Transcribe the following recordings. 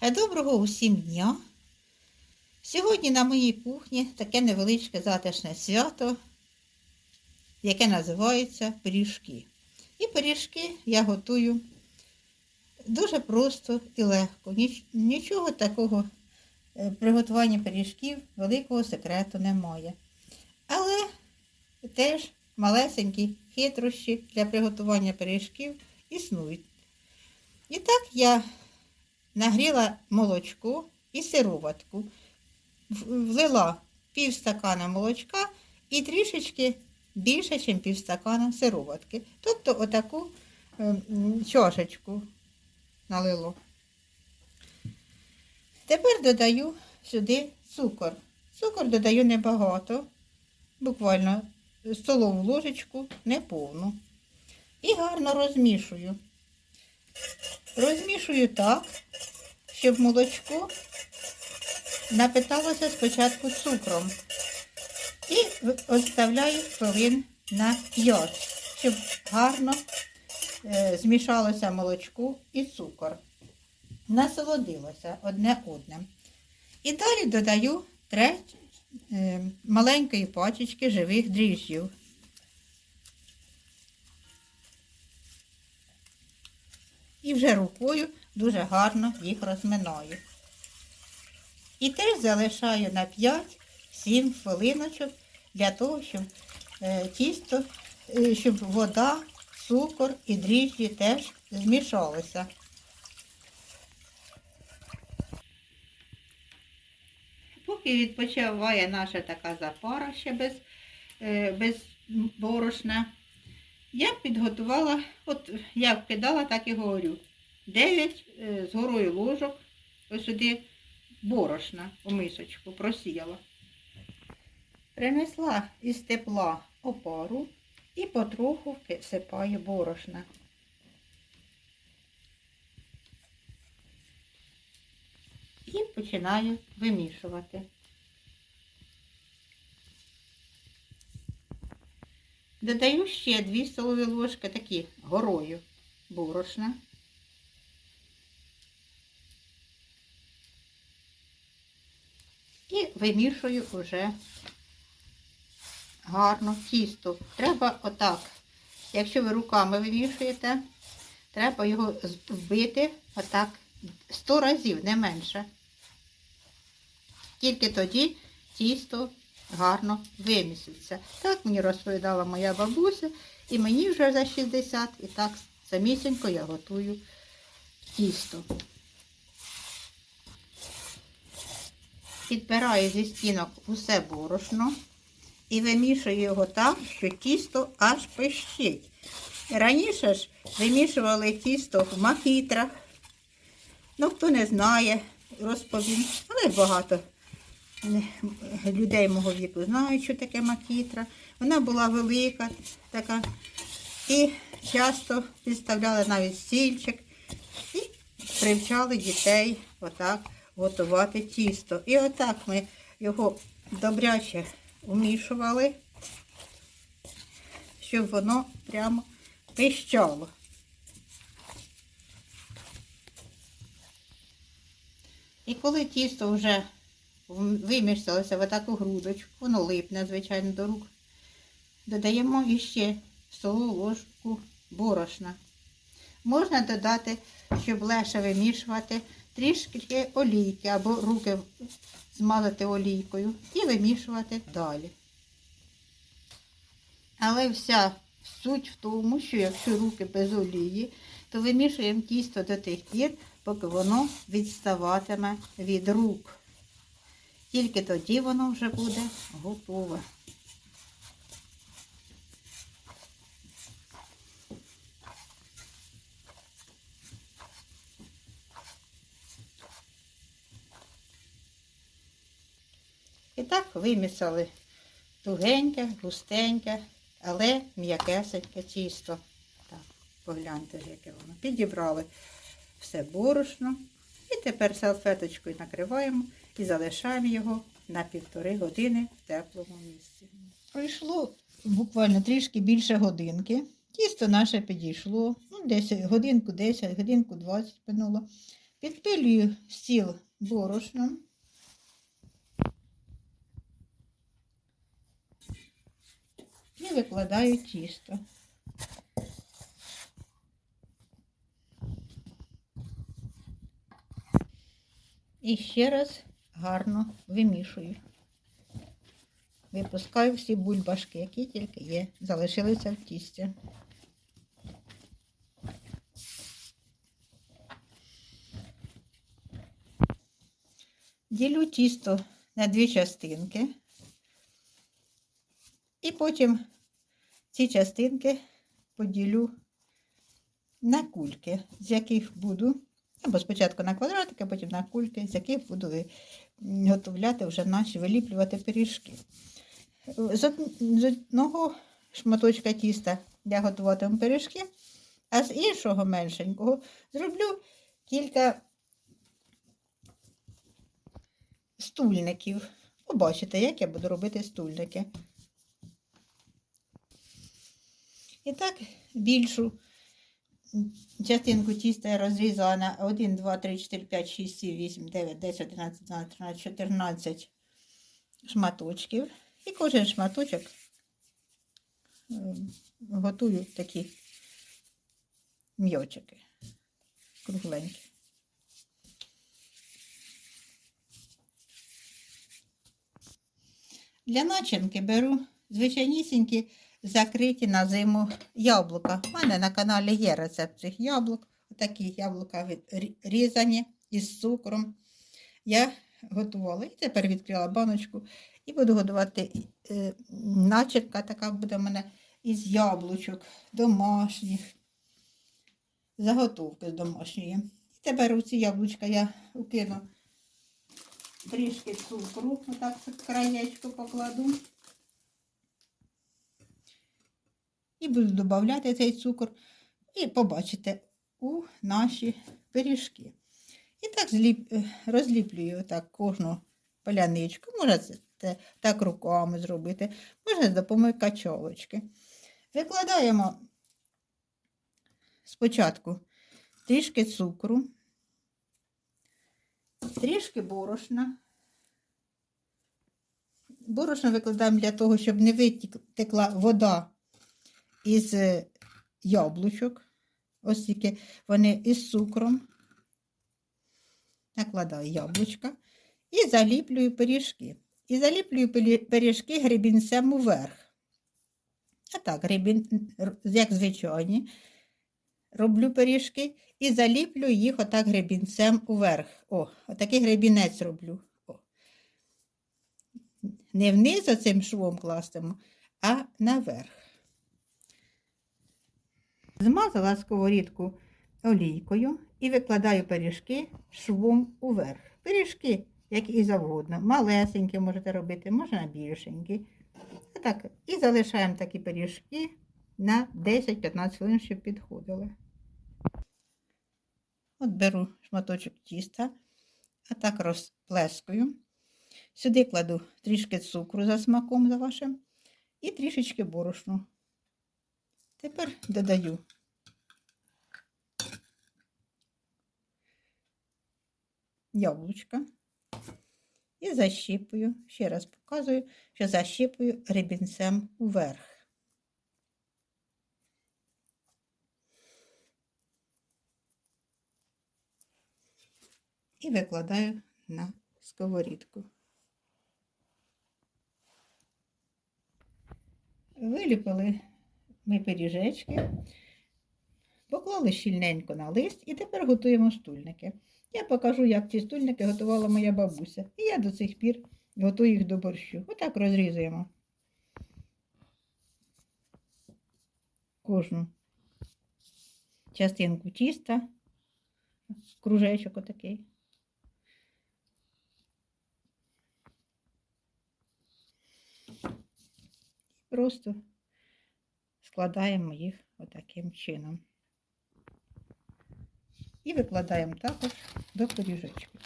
Е, Доброго усім дня! Сьогодні на моїй кухні таке невеличке затишне свято, яке називається пиріжки. І пиріжки я готую дуже просто і легко. Нічого такого е, приготування пиріжків великого секрету немає. Але теж малесенькі хитрощі для приготування пиріжків існують. І так я нагріла молочко і сироватку, влила пів стакана молочка і трішечки більше, ніж пів стакана сироватки. Тобто отаку е, чашечку налило. Тепер додаю сюди цукор. Цукор додаю небагато, буквально столову ложечку, неповну. І гарно розмішую. Розмішую так, щоб молочко напиталося спочатку цукром. І оставляю хвилин на 5, щоб гарно е, змішалося молочко і цукор. Насолодилося одне одним. І далі додаю треть е, маленької пачечки живих дріжджів. І вже рукою дуже гарно їх розминаю. І теж залишаю на 5-7 хвилиночок для того, щоб е, тісто, е, щоб вода, цукор і дріжджі теж змішалися. Поки відпочиває наша така запара ще без, е, без борошна, я підготувала, от як кидала, так і говорю. 9 з горою ложок ось сюди борошна у мисочку просіяла. Принесла із тепла опару і потроху всипаю борошна. І починаю вимішувати. Додаю ще 2 столові ложки такі горою борошна. І вимішую вже гарно тісто. Треба отак. Якщо ви руками вимішуєте, треба його вбити отак 100 разів, не менше. Тільки тоді тісто гарно виміситься. Так мені розповідала моя бабуся, і мені вже за 60, і так самісінько я готую тісто. Підбираю зі стінок усе борошно і вимішую його так, що тісто аж пищить. Раніше ж вимішували тісто в макітрах. Ну, хто не знає, розповім, але багато людей мого віку знають, що таке макітра. Вона була велика така. І часто підставляли навіть стільчик і привчали дітей отак готувати тісто. І отак ми його добряче вмішували, щоб воно прямо пищало. І коли тісто вже вимішалося в таку грудочку, воно липне, звичайно, до рук, додаємо іще столову ложку борошна. Можна додати, щоб легше вимішувати, трішки олійки або руки змазати олійкою і вимішувати далі. Але вся суть в тому, що якщо руки без олії, то вимішуємо тісто до тих пір, поки воно відставатиме від рук. Тільки тоді воно вже буде готове. І так вимісали тугеньке, густеньке, але м'якесеньке тісто. Так, погляньте, яке воно. Підібрали все борошно. І тепер салфеточкою накриваємо і залишаємо його на півтори години в теплому місці. Пройшло буквально трішки більше годинки. Тісто наше підійшло. Ну, десь годинку 10, годинку 20 минуло. Підпилюю стіл борошном. І викладаю тісто. І ще раз гарно вимішую. Випускаю всі бульбашки, які тільки є, залишилися в тісті. Ділю тісто на дві частинки. І потім ці частинки поділю на кульки, з яких буду, або спочатку на квадратики, а потім на кульки, з яких буду м, готовляти вже наші виліплювати пиріжки. З одного шматочка тіста я готуватиму пиріжки, а з іншого меншенького зроблю кілька стульників. Побачите, як я буду робити стульники. І так більшу частинку тіста я розрізала на 1, 2, 3, 4, 5, 6, 7, 8, 9, 10, 11, 12, 13, 14 шматочків. І кожен шматочок ем, готую такі м'йочики кругленькі. Для начинки беру звичайнісінькі закриті на зиму яблука. У мене на каналі є рецепт цих яблук. Такі яблука різані із цукром. Я готувала. І тепер відкрила баночку і буду готувати е, начинка така буде в мене із яблучок домашніх. Заготовки з домашньої. І тепер у ці яблучка я укину трішки цукру, отак краєчко покладу. І буду додавати цей цукор. І побачите у наші пиріжки. І так зліп, е, розліплюю отак кожну поляничку. Можна це так руками зробити, можна з допомогою качалочки. Викладаємо спочатку трішки цукру, трішки борошна. Борошно викладаємо для того, щоб не витекла вода із е, яблучок. Ось тільки вони із цукром. Накладаю яблучка і заліплюю пиріжки. І заліплюю пиріжки гребінцем уверх. А так, гребін, як звичайні, роблю пиріжки і заліплю їх отак гребінцем уверх. О, отакий гребінець роблю. О. Не вниз оцим швом кластимо, а наверх. Змазала сковорідку олійкою і викладаю пиріжки швом уверх. Пиріжки, як і завгодно. Малесенькі можете робити, можна більшенькі. Так, і залишаємо такі пиріжки на 10-15 хвилин, щоб підходили. От беру шматочок тіста, а так розплескую. Сюди кладу трішки цукру за смаком за вашим і трішечки борошну. Тепер додаю яблучка і защіпую. Ще раз показую, що защіпую рибінцем уверх. І викладаю на сковорідку. Виліпили ми пиріжечки, поклали щільненько на лист і тепер готуємо стульники. Я покажу, як ці стульники готувала моя бабуся. І я до цих пір готую їх до борщу. Отак розрізуємо кожну частинку тіста, кружечок отакий. Просто складаємо їх отаким чином. І викладаємо також до пиріжечків.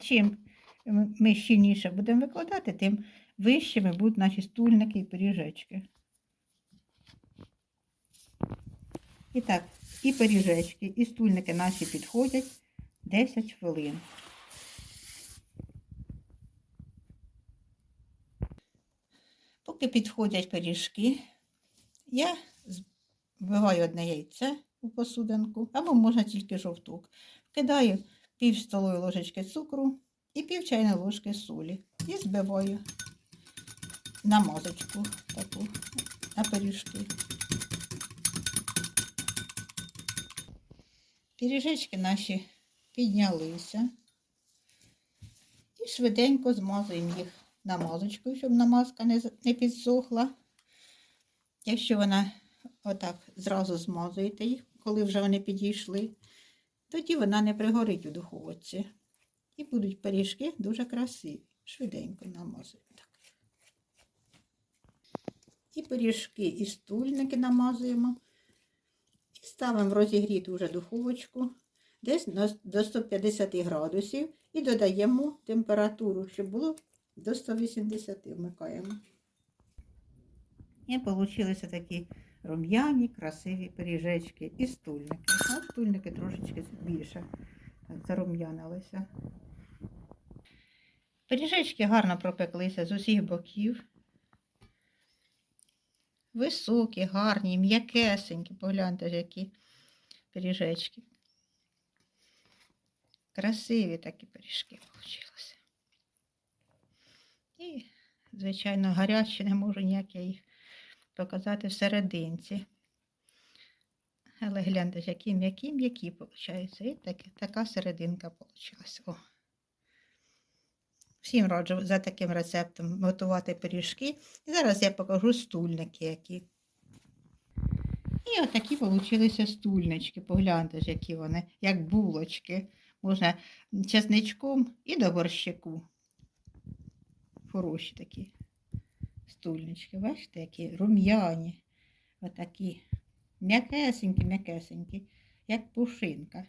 Чим ми щільніше будемо викладати, тим вищими будуть наші стульники і пиріжечки. І так, і пиріжечки, і стульники наші підходять 10 хвилин. Поки підходять пиріжки, я вбиваю одне яйце у посудинку, або можна тільки жовток. Кидаю пів столової ложечки цукру і пів чайної ложки солі. І збиваю на мазочку таку, на пиріжки. Пиріжечки наші піднялися. І швиденько змазуємо їх намазочкою, щоб намазка не, підсохла. Якщо вона отак зразу змазуєте їх, коли вже вони підійшли, тоді вона не пригорить у духовці. І будуть пиріжки дуже красиві. Швиденько намазуємо так. І пиріжки, і стульники намазуємо. І ставимо в розігріту вже духовочку десь до 150 градусів і додаємо температуру, щоб було до 180 вмикаємо. І вийшли такі рум'яні, красиві пиріжечки і стульники. А стульники трошечки більше зарум'янилися. Пиріжечки гарно пропеклися з усіх боків. Високі, гарні, м'якесенькі. Погляньте, які пиріжечки. Красиві такі пиріжки вийшли. І, звичайно, гарячі, не можу ніяк я їх показати всерединці. Але гляньте, які м'які, м'які виходить. І таки, така серединка вийшла. Всім раджу за таким рецептом готувати пиріжки. І зараз я покажу стульники які. І отакі получилися стульнички. Погляньте ж, які вони, як булочки. Можна чесничком і до борщику. Хороші такі стульнички. Бачите, які рум'яні. Отакі. М'якесенькі, м'якесенькі, як пушинка.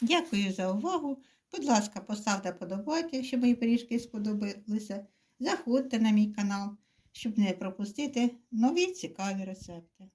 Дякую за увагу. Будь ласка, поставте подобайки, якщо мої пиріжки сподобалися. Заходьте на мій канал, щоб не пропустити нові цікаві рецепти.